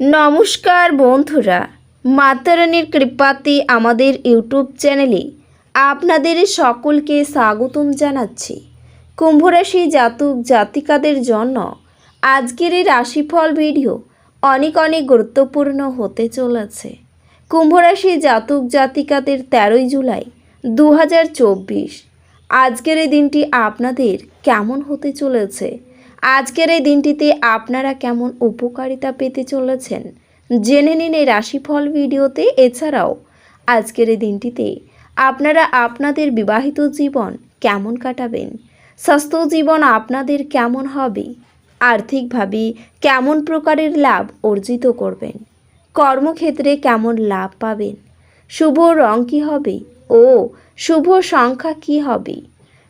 নমস্কার বন্ধুরা, মাতারানির কৃপাতে আমাদের ইউটিউব চ্যানেলে আপনাদের সকলকে স্বাগতম জানাচ্ছি। কুম্ভরাশি জাতক জাতিকাদের জন্য আজকের এই রাশিফল ভিডিও অনেক অনেক গুরুত্বপূর্ণ হতে চলেছে। কুম্ভরাশি জাতক জাতিকাদের তেরোই জুলাই দু হাজার চব্বিশ, আজকের এই দিনটি আপনাদের কেমন হতে চলেছে আজকের এই দিনটিতে আপনারা কেমন উপকারিতা পেতে চলেছেন? জেনে নিন এই রাশিফল ভিডিওতে। এছাড়াও, আজকের এই দিনটিতে আপনারা আপনাদের বিবাহিত জীবন কেমন কাটাবেন? স্বাস্থ্য জীবন আপনাদের কেমন হবে? আর্থিকভাবে কেমন প্রকারের লাভ অর্জিত করবেন? কর্মক্ষেত্রে কেমন লাভ পাবেন? শুভ রং কী হবে? ও, শুভ সংখ্যা কী হবে?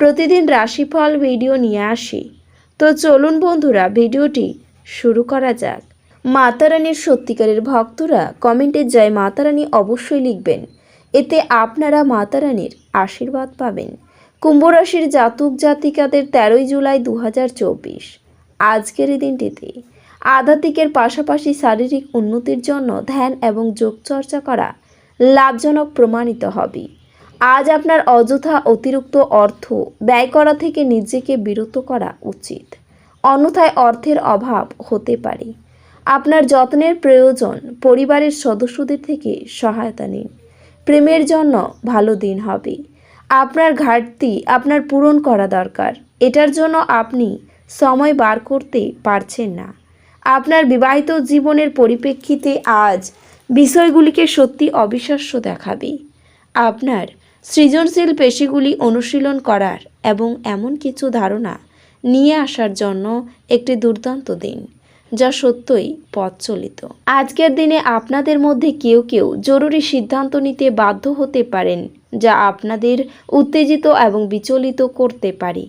প্রতিদিন রাশিফল ভিডিও নিয়ে আসি। তো চলুন বন্ধুরা, ভিডিওটি শুরু করা যাক। মাতারানীর সত্যিকারের ভক্তরা কমেন্টে জয় মাতারানী অবশ্যই লিখবেন। এতে আপনারা মাতারানীর আশীর্বাদ পাবেন। কুম্ভরাশির জাতক জাতিকাদের তেরোই জুলাই দু হাজার চব্বিশ। আজকের এই দিনটিতে আধ্যাত্মিকের পাশাপাশি শারীরিক উন্নতির জন্য ধ্যান এবং যোগচর্চা করা লাভজনক প্রমাণিত হবে। আজ আপনার অযথা অতিরিক্ত অর্থ ব্যয় করা থেকে নিজেকে বিরত করা উচিত। অন্যথায় অর্থের অভাব হতে পারে। আপনার যত্নের প্রয়োজন পরিবারের সদস্যদের থেকে সহায়তা নিন। প্রেমের জন্য ভালো দিন হবে। আপনার ঘাটতি আপনার পূরণ করা দরকার। এটার জন্য আপনি সময় বার করতে পারছেন না। আপনার বিবাহিত জীবনের পরিপ্রেক্ষিতে আজ বিষয়গুলিকে সত্যি অবিশ্বাস্য দেখাবে। আপনার সৃজনশীল পেশিগুলি অনুশীলন করার এবং এমন কিছু ধারণা নিয়ে আসার জন্য একটি দুর্দান্ত দিন, যা সত্যই পথচলিত। আজকের দিনে আপনাদের মধ্যে কেউ কেউ জরুরি সিদ্ধান্ত নিতে বাধ্য হতে পারেন, যা আপনাদের উত্তেজিত এবং বিচলিত করতে পারে।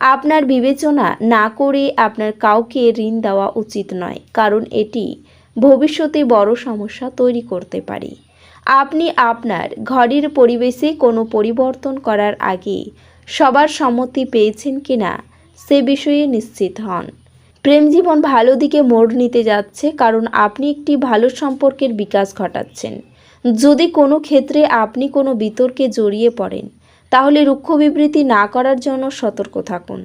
আপনার বিবেচনা না করে আপনার কাউকে ঋণ দেওয়া উচিত নয়, কারণ এটি ভবিষ্যতে বড় সমস্যা তৈরি করতে পারে। আপনি আপনার ঘরের পরিবেশে কোনো পরিবর্তন করার আগে সবার সম্মতি পেয়েছেন কিনা সে বিষয়ে নিশ্চিত হন। প্রেম জীবন ভালো দিকে মোড় নিতে যাচ্ছে কারণ আপনি একটি ভালো সম্পর্কের বিকাশ ঘটাচ্ছেন। যদি কোনো ক্ষেত্রে আপনি কোনো বিতর্কে জড়িয়ে পড়েন, তাহলে রুক্ষ বিবৃতি না করার জন্য সতর্ক থাকুন।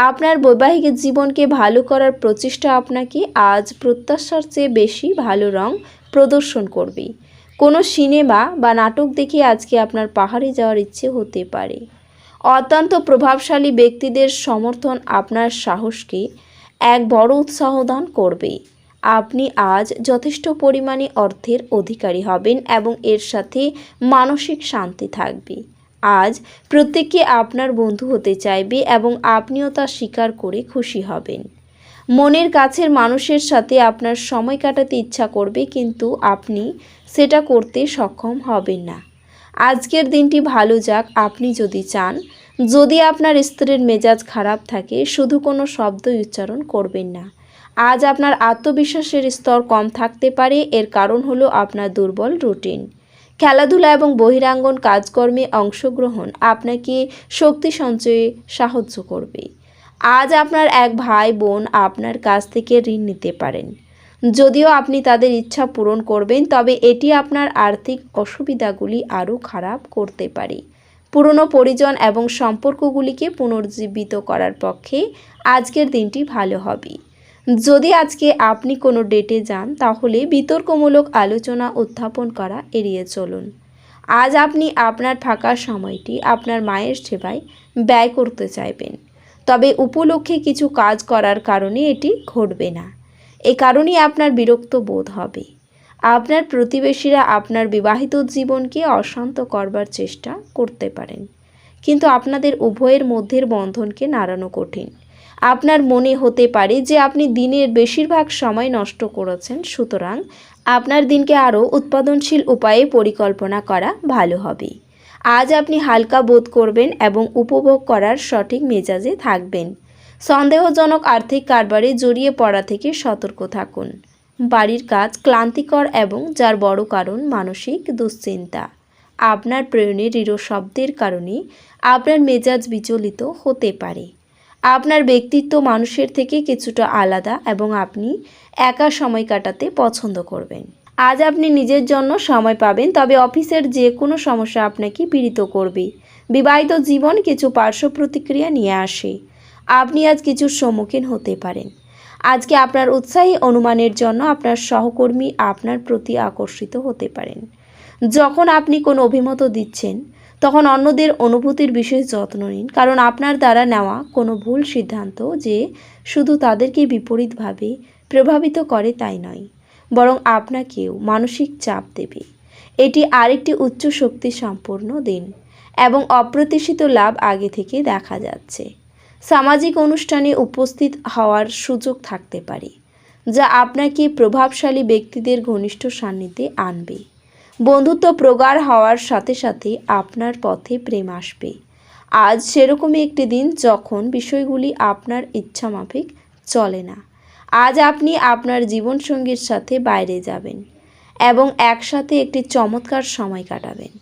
আপনার বৈবাহিক জীবনকে ভালো করার প্রচেষ্টা আপনাকে আজ প্রত্যাশার চেয়ে বেশি ভালো রং প্রদর্শন করবে। কোনো সিনেমা বা নাটক দেখে আজকে আপনার পাহাড়ে যাওয়ার ইচ্ছে হতে পারে। অত্যন্ত প্রভাবশালী ব্যক্তিদের সমর্থন আপনার সাহসকে এক বড় উৎসাহ দান করবে। আপনি আজ যথেষ্ট পরিমাণে অর্থের অধিকারী হবেন এবং এর সাথে মানসিক শান্তি থাকবে। আজ প্রত্যেককে আপনার বন্ধু হতে চাইবে এবং আপনিও তা স্বীকার করে খুশি হবেন। মনের কাছের মানুষের সাথে আপনার সময় কাটাতে ইচ্ছা করবে, কিন্তু আপনি সেটা করতে সক্ষম হবেন না। আজকের দিনটি ভালো যাক, আপনি যদি চান। যদি আপনার স্ত্রীর মেজাজ খারাপ থাকে, শুধু কোনো শব্দ উচ্চারণ করবেন না। আজ আপনার আত্মবিশ্বাসের স্তর কম থাকতে পারে, এর কারণ হলো আপনার দুর্বল রুটিন। খেলাধুলা এবং বহিরাঙ্গন কাজকর্মে অংশগ্রহণ আপনাকে শক্তি সঞ্চয়ে সাহায্য করবে। আজ আপনার এক ভাই বোন আপনার কাছ থেকে ঋণ নিতে পারেন। যদিও আপনি তাদের ইচ্ছা পূরণ করবেন, তবে এটি আপনার আর্থিক অসুবিধাগুলি আরও খারাপ করতে পারে। পুরনো পরিজন এবং সম্পর্কগুলিকে পুনর্জীবিত করার পক্ষে আজকের দিনটি ভালো হবে। যদি আজকে আপনি কোনো ডেটে যান, তাহলে বিতর্কমূলক আলোচনা উত্থাপন করা এড়িয়ে চলুন। আজ আপনি আপনার ফাঁকা সময়টি আপনার মায়ের সেবায় ব্যয় করতে চাইবেন, তবে উপলক্ষে কিছু কাজ করার কারণে এটি ঘটবে না। এ কারণেই আপনার বিরক্ত বোধ হবে। আপনার প্রতিবেশীরা আপনার বিবাহিত জীবনকে অশান্ত করবার চেষ্টা করতে পারেন। কিন্তু আপনাদের উভয়ের মধ্যের বন্ধনকে নাড়ানো কঠিন। আপনার মনে হতে পারে যে আপনি দিনের বেশিরভাগ সময় নষ্ট করেছেন, সুতরাং আপনার দিনকে আরও উৎপাদনশীল উপায়ে পরিকল্পনা করা ভালো হবে। আজ আপনি হালকা বোধ করবেন এবং উপভোগ করার সঠিক মেজাজে থাকবেন। সন্দেহজনক আর্থিক কারবারে জড়িয়ে পড়া থেকে সতর্ক থাকুন। বাড়ির কাজ ক্লান্তিকর এবং যার বড় কারণ মানসিক দুশ্চিন্তা। আপনার প্রেরণে দৃঢ় শব্দের কারণে আপনার মেজাজ বিচলিত হতে পারে। আপনার ব্যক্তিত্ব মানুষের থেকে কিছুটা আলাদা এবং আপনি একা সময় কাটাতে পছন্দ করবেন। আজ আপনি নিজের জন্য সময় পাবেন, তবে অফিসের যে কোনো সমস্যা আপনাকে পীড়িত করবে। বিবাহিত জীবন কিছু পার্শ্ব প্রতিক্রিয়া নিয়ে আসে। আপনি আজ কিছুর সম্মুখীন হতে পারেন। আজকে আপনার উৎসাহী অনুমানের জন্য আপনার সহকর্মী আপনার প্রতি আকর্ষিত হতে পারেন। যখন আপনি কোনো অভিমত দিচ্ছেন, তখন অন্যদের অনুভূতির বিষয়ে যত্ন নিন, কারণ আপনার দ্বারা নেওয়া কোনো ভুল সিদ্ধান্ত যে শুধু তাদেরকে বিপরীতভাবে প্রভাবিত করে তাই নয়, বরং আপনাকেও মানসিক চাপ দেবে। এটি আরেকটি উচ্চ শক্তি সম্পন্ন দিন এবং অপ্রত্যাশিত লাভ আগে থেকে দেখা যাচ্ছে। সামাজিক অনুষ্ঠানে উপস্থিত হওয়ার সুযোগ থাকতে পারে, যা আপনাকে প্রভাবশালী ব্যক্তিদের ঘনিষ্ঠ সান্নিধ্যে আনবে। বন্ধুত্ব প্রগাঢ় হওয়ার সাথে সাথে আপনার পথে প্রেম আসবে। আজ সেরকমই একটি দিন যখন বিষয়গুলি আপনার ইচ্ছা মাফিক চলে না। আজ আপনি আপনার জীবনসঙ্গীর সাথে বাইরে যাবেন এবং একসাথে একটি চমৎকার সময় কাটাবেন।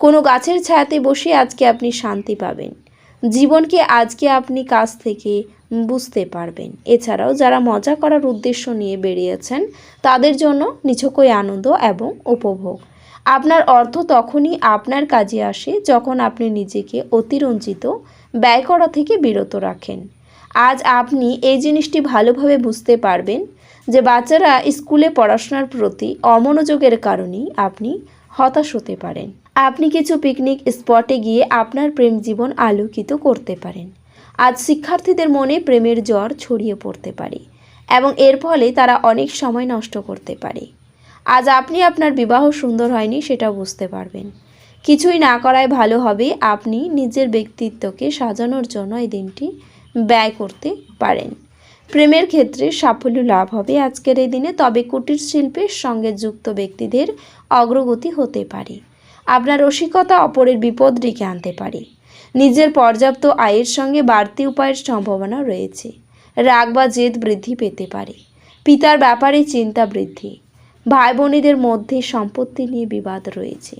কোনো গাছের ছায়াতে বসে আজকে আপনি শান্তি পাবেন। জীবনকে আজকে আপনি কাছ থেকে বুঝতে পারবেন। এছাড়াও যারা মজা করার উদ্দেশ্য নিয়ে বেরিয়েছেন, তাদের জন্য নিছকই আনন্দ এবং উপভোগ। আপনার অর্থ তখনই আপনার কাজে আসে যখন আপনি নিজেকে অতিরঞ্জিত, ব্যয় করা থেকে বিরত রাখেন। আজ আপনি এই জিনিসটি ভালোভাবে বুঝতে পারবেন যে বাচ্চারা স্কুলে পড়াশোনার প্রতি অমনোযোগের কারণেই আপনি হতাশ হতে পারেন। আপনি কিছু পিকনিক স্পটে গিয়ে আপনার প্রেম জীবন আলোকিত করতে পারেন। আজ শিক্ষার্থীদের মনে প্রেমের জ্বর ছড়িয়ে পড়তে পারে এবং এর ফলে তারা অনেক সময় নষ্ট করতে পারে। আজ আপনি আপনার বিবাহ সুন্দর হয়নি সেটা বুঝতে পারবেন। কিছুই না করায় ভালো হবে আপনি নিজের ব্যক্তিত্বকে সাজানোর জন্য এই দিনটি ব্যয় করতে পারেন। প্রেমের ক্ষেত্রে সাফল্য লাভ হবে আজকের এই দিনে, তবে কুটির শিল্পের সঙ্গে যুক্ত ব্যক্তিদের অগ্রগতি হতে পারে। আপনার রসিকতা অপরের বিপদ ডেকে আনতে পারে। নিজের পর্যাপ্ত আয়ের সঙ্গে বাড়তি উপায়ের সম্ভাবনা রয়েছে। রাগ বা জেদ বৃদ্ধি পেতে পারে। পিতার ব্যাপারে চিন্তা বৃদ্ধি। ভাই বোনেদের মধ্যে সম্পত্তি নিয়ে বিবাদ রয়েছে।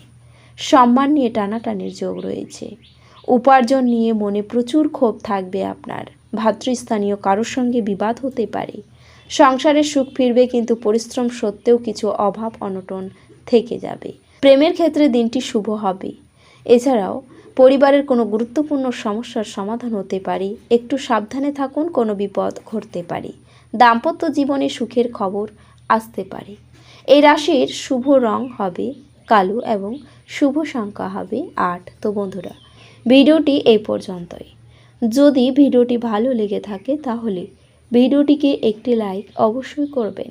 সম্মান নিয়ে টানাটানির যোগ রয়েছে। উপার্জন নিয়ে মনে প্রচুর ক্ষোভ থাকবে আপনার। ভাতৃস্থানীয় কারোর সঙ্গে বিবাদ হতে পারে। সংসারে সুখ ফিরবে কিন্তু পরিশ্রম সত্ত্বেও কিছু অভাব অনটন থেকে যাবে। প্রেমের ক্ষেত্রে দিনটি শুভ হবে। এছাড়াও, পরিবারের কোনো গুরুত্বপূর্ণ সমস্যার সমাধান হতে পারে। একটু সাবধানে থাকুন, কোনো বিপদ ঘটতে পারে। দাম্পত্য জীবনে সুখের খবর আসতে পারে। এই রাশির শুভ রং হবে কালো এবং শুভ সংখ্যা হবে আট। তো বন্ধুরা, ভিডিওটি এই পর্যন্তই। যদি ভিডিওটি ভালো লেগে থাকে, তাহলে ভিডিওটিকে একটি লাইক অবশ্যই করবেন।